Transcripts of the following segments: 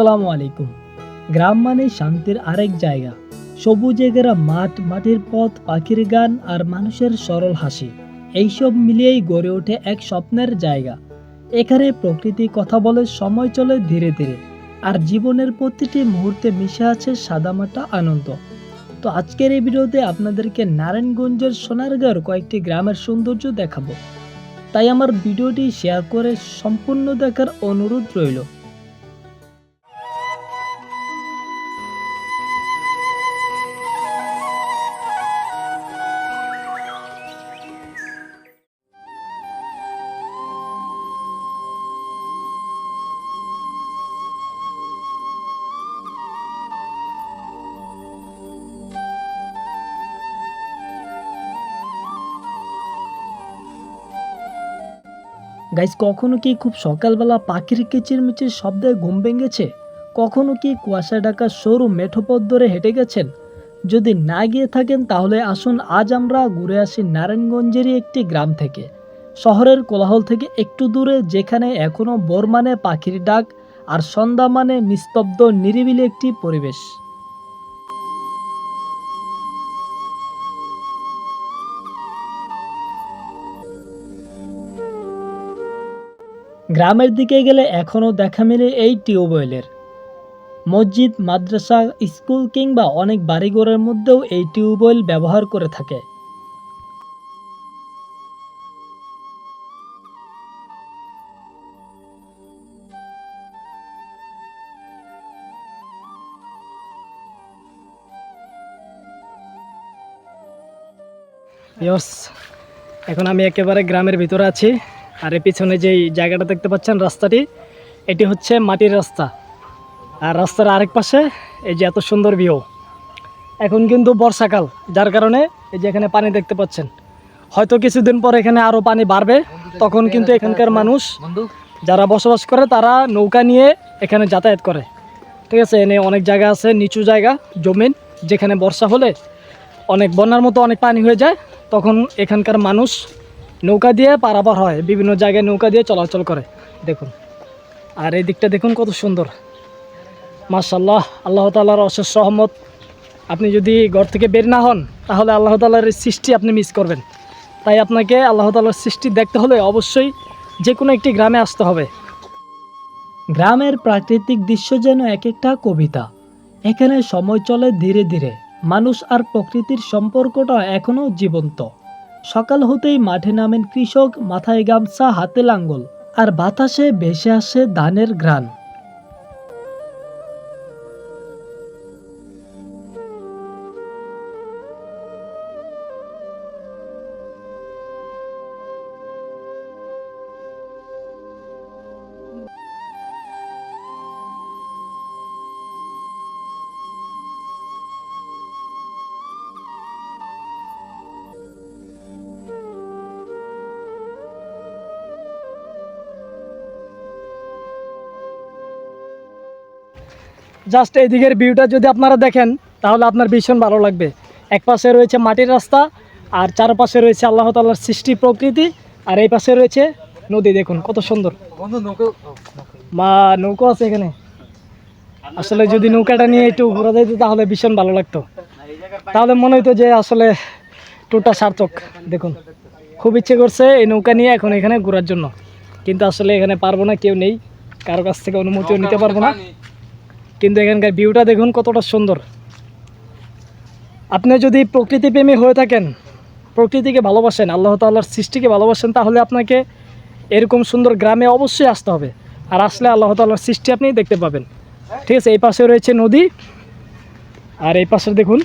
আসসালামু আলাইকুম। গ্রাম মানে শান্তির আরেক জায়গা। সবুজে ঘেরা মাঠ, মাটির পথ, পাখির গান আর মানুষের সরল হাসি। এইসব মিলিয়েই গড়ে ওঠে এক স্বপ্নের জায়গা। এখানে প্রকৃতি কথা বলে সময় চলে ধীরে ধীরে। আর জীবনের প্রতিটি মুহূর্তে মিশে আছে সাদামাটা আনন্দ। তো আজকের এই ভিডিওতে আপনাদেরকে নারায়ণগঞ্জের সোনারগাঁওর কয়েকটি গ্রামের সৌন্দর্য দেখাবো। তাই আমার ভিডিওটি শেয়ার করে সম্পূর্ণ দেখার অনুরোধ রইল। গাইজ কখনো কি খুব সকালবেলা পাখির কিচিরমিচির শব্দে ঘুম ভেঙেছে? কখনো কি কুয়াশা ঢাকা সরু মেঠো পথ ধরে হেঁটে গেছেন? যদি না গিয়ে থাকেন, তাহলে আসুন আজ আমরা ঘুরে আসি নারায়ণগঞ্জেরই একটি গ্রাম থেকে। শহরের কোলাহল থেকে একটু দূরে, যেখানে এখনও বোর মানে পাখির ডাক আর সন্ধ্যা মানে নিস্তব্ধ নিরিবিলি একটি পরিবেশ। গ্রামের দিকে গেলে এখনও দেখা মেলে এই টিউবওয়েলের। মসজিদ, মাদ্রাসা, স্কুল কিংবা অনেক বাড়িঘরের মধ্যেও এই টিউবওয়েল ব্যবহার করে থাকে। এখন আমি একেবারে গ্রামের ভিতরে আছি। আর এর পিছনে যেই জায়গাটা দেখতে পাচ্ছেন রাস্তাটি এটি হচ্ছে মাটির রাস্তা। আর রাস্তার আরেক পাশে এই যে এত সুন্দর ভিউ। এখন কিন্তু বর্ষাকাল যার কারণে এই যে এখানে পানি দেখতে পাচ্ছেন। হয়তো কিছুদিন পর এখানে আরও পানি বাড়বে তখন কিন্তু এখানকার মানুষ যারা বসবাস করে তারা নৌকা নিয়ে এখানে যাতায়াত করে। ঠিক আছে এনে অনেক জায়গা আছে নিচু জায়গা জমিন যেখানে বর্ষা হলে অনেক বন্যার মতো অনেক পানি হয়ে যায় তখন এখানকার মানুষ নৌকা দিয়ে পারাপার হয়, বিভিন্ন জায়গায় নৌকা দিয়ে চলাচল করে। দেখুন। আর এই দিকটা দেখুন কত সুন্দর। মাশাল্লাহ আল্লাহ তাল্লাহর অশেষ সহমত আপনি যদি ঘর থেকে বের না হন, তাহলে আল্লাহ এই সৃষ্টি আপনি মিস করবেন। তাই আপনাকে আল্লাহ তাল্লাহর সৃষ্টি দেখতে হলে অবশ্যই যে কোনো একটি গ্রামে আসতে হবে। গ্রামের প্রাকৃতিক দৃশ্য যেন এক একটা কবিতা। এখানে সময় চলে ধীরে ধীরে। মানুষ আর প্রকৃতির সম্পর্কটা এখনও জীবন্ত। সকাল হতেই মাঠে নামেন কৃষক মাথায় গামছা, হাতে লাঙ্গল, আর বাতাসে ভেসে আসে ধানের ঘ্রাণ। জাস্ট এদিকের ভিউটা যদি আপনারা দেখেন তাহলে আপনার ভীষণ ভালো লাগবে। এক পাশে রয়েছে মাটির রাস্তা আর চারপাশে রয়েছে আল্লাহ তাল্লাহর সৃষ্টি প্রকৃতি আর এই পাশে রয়েছে নদী। দেখুন কত সুন্দর। মা নৌকো আছে এখানে। আসলে যদি নৌকাটা নিয়ে একটু ঘোরা যেত তাহলে ভীষণ ভালো লাগতো। তাহলে মনে হইতো যে আসলে টুরটা সার্থক। দেখুন খুব ইচ্ছে করছে এই নৌকা নিয়ে এখন এখানে ঘোরার জন্য। কিন্তু আসলে এখানে পারব না কেউ নেই। কারও কাছ থেকে অনুমতিও নিতে পারব না। কিন্তু এখানকার ভিউটা দেখুন কতটা সুন্দর। আপনি যদি প্রকৃতিপ্রেমী হয়ে থাকেন, প্রকৃতিকে ভালোবাসেন, আল্লাহ তাল্লাহর সৃষ্টিকে ভালোবাসেন, তাহলে আপনাকে এরকম সুন্দর গ্রামে অবশ্যই আসতে হবে। আর আসলে আল্লাহ তাল্লাহর সৃষ্টি আপনি দেখতে পাবেন। ঠিক আছে, এই পাশে রয়েছে নদী। আর এই পাশে দেখুন,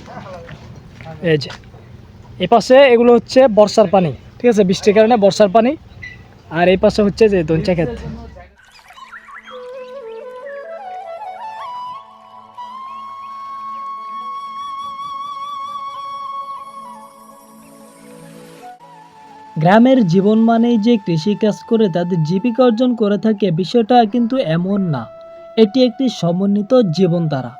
এই যে, এই পাশে এগুলো হচ্ছে বর্ষার পানি। ঠিক আছে, বৃষ্টির কারণে বর্ষার পানি। আর এই পাশে হচ্ছে যে দঞ্চা ক্ষেত। গ্রামের জীবন মানেই যে কৃষিকাজ করে তাদের জীবিকা অর্জন করে থাকে বিষয়টা কিন্তু এমন না। এটি একটি সমন্বিত জীবনধারা।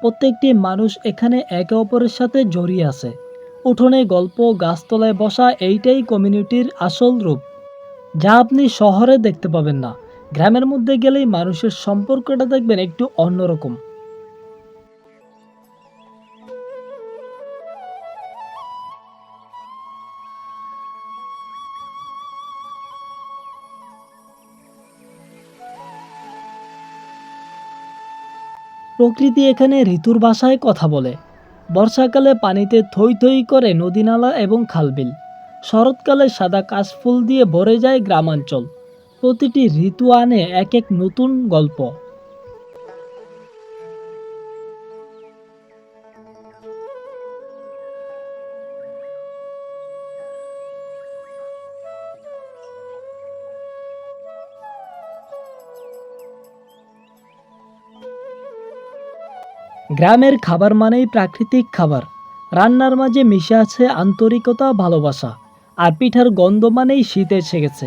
প্রত্যেকটি মানুষ এখানে একে অপরের সাথে জড়িয়ে আছে। উঠোনে গল্প, গাছতলায় বসা, এইটাই কমিউনিটির আসল রূপ। যা আপনি শহরে দেখতে পাবেন না। গ্রামের মধ্যে গেলেই মানুষের সম্পর্কটা দেখবেন একটু অন্যরকম। প্রকৃতি এখানে ঋতুর ভাষায় কথা বলে। বর্ষাকালে পানিতে থই থই করে নদীনালা এবং খালবিল। শরৎকালে সাদা কাশফুল দিয়ে ভরে যায় গ্রামাঞ্চল। প্রতিটি ঋতু আনে এক এক নতুন গল্প। গ্রামের খাবার মানেই প্রাকৃতিক খাবার। রান্নার মাঝে মিশে আছে আন্তরিকতা, ভালোবাসা, আর পিঠার গন্ধ মানেই শীত এসে গেছে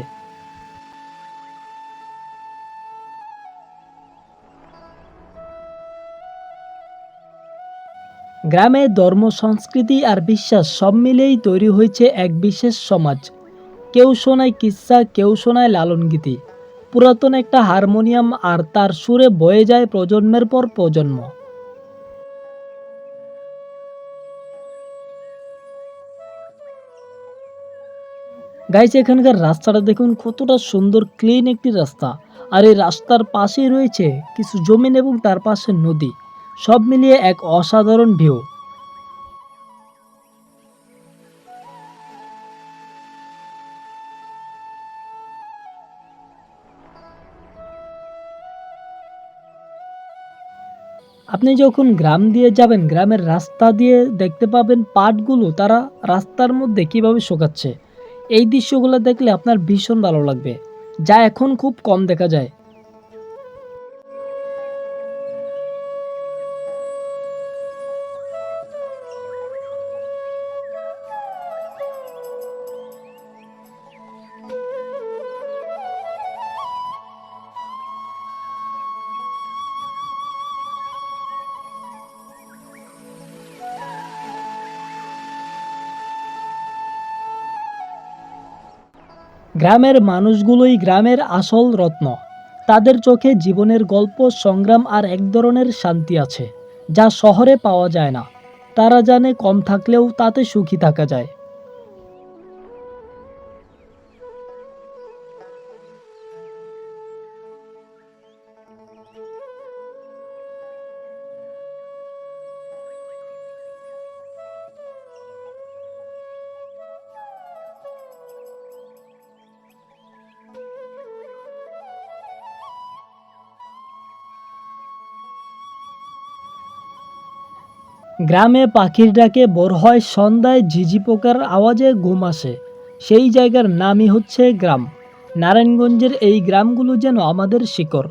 গ্রামে ধর্ম, সংস্কৃতি আর বিশ্বাস সব মিলেই তৈরি হয়েছে এক বিশেষ সমাজ। কেউ শোনায় কিচ্ছা কেউ শোনায় লালন গীতি পুরাতন একটা হারমোনিয়াম আর তার সুরে বয়ে যায় প্রজন্মের পর প্রজন্ম। গাইছে এখানকার রাস্তাটা দেখুন, কতটা সুন্দর ক্লিন একটি রাস্তা। আর এই রাস্তার পাশেই রয়েছে কিছু জমিন এবং তার পাশে নদী। সব মিলিয়ে এক অসাধারণ ভিউ আপনি যখন গ্রাম দিয়ে যাবেন, গ্রামের রাস্তা দিয়ে দেখতে পাবেন পাটগুলো তারা রাস্তার মধ্যে কীভাবে শোকাচ্ছে। এই দৃশ্যগুলো দেখলে আপনার ভীষণ ভালো লাগবে। যা এখন খুব কম দেখা যায়। গ্রামের মানুষগুলোই গ্রামের আসল রত্ন। তাদের চোখে জীবনের গল্প, সংগ্রাম আর এক ধরনের শান্তি আছে, যা শহরে পাওয়া যায় না। তারা জানে কম থাকলেও তাতে সুখী থাকা যায়। গ্রামে পাখির ডাকে বর হয় সন্ধ্যায় ঝিঝি পোকার আওয়াজে ঘুম আসে। সেই জায়গার নামই হচ্ছে গ্রাম। নারায়ণগঞ্জের এই গ্রামগুলো যেন আমাদের শিকড়।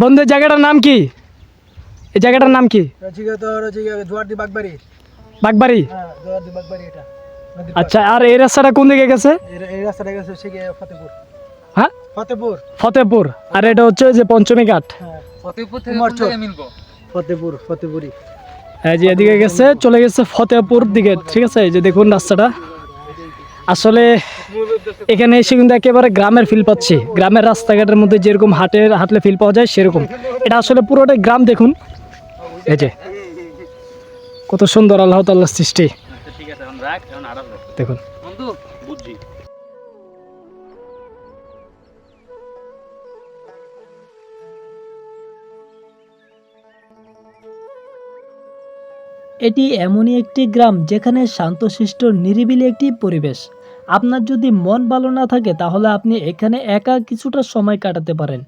বন্ধু জায়গাটার নাম কি? এই জায়গাটার নাম কি? বাগবাড়ি। হ্যাঁ আচ্ছা আর এই রাস্তাটা কোন দিকে গেছে? এই- রাস্তাটা গেছে গিয়ে ফতেপুর ফতেপুর। ফতেপুর। আর এটা হচ্ছে যে পঞ্চমী ঘাট। হ্যাঁ। ফতেপুর কুমার চক। ফতেপুর ফতেপুরি। এই যে এদিকে গেছে চলে গেছে ফতেহপুর দিকে ঠিক আছে? এই যে দেখুন রাস্তাটা। আসলে এখানে এসে কিন্তু একেবারে গ্রামের ফিল পাচ্ছি। গ্রামের রাস্তাঘাটের মধ্যে যেরকম হাটের হাঁটলে ফিল পাওয়া যায় সেরকম। এটা আসলে পুরোটাই গ্রাম দেখুন। এই যে কত সুন্দর আল্লাহ তাল্লাহ সৃষ্টি। ঠিক আছে এখন রাখ এখন আরাম রাখ। দেখুন। এটি এমনই একটি গ্রাম যেখানে শান্তশিষ্ট, নিরিবিলি একটি পরিবেশ। আপনার যদি মন ভালো না থাকে, তাহলে আপনি এখানে একা কিছুটা সময় কাটাতে পারেন।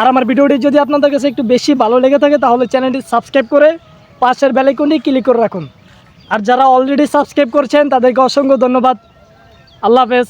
আর আমার ভিডিওটি যদি আপনাদের কাছে একটু বেশি ভালো লেগে থাকে, তাহলে চ্যানেলটি সাবস্ক্রাইব করে পাশের বেলাইকনটি ক্লিক করে রাখুন। আর যারা অলরেডি সাবস্ক্রাইব করছেন, তাদেরকে অসংখ্য ধন্যবাদ। আল্লাহ হাফেজ।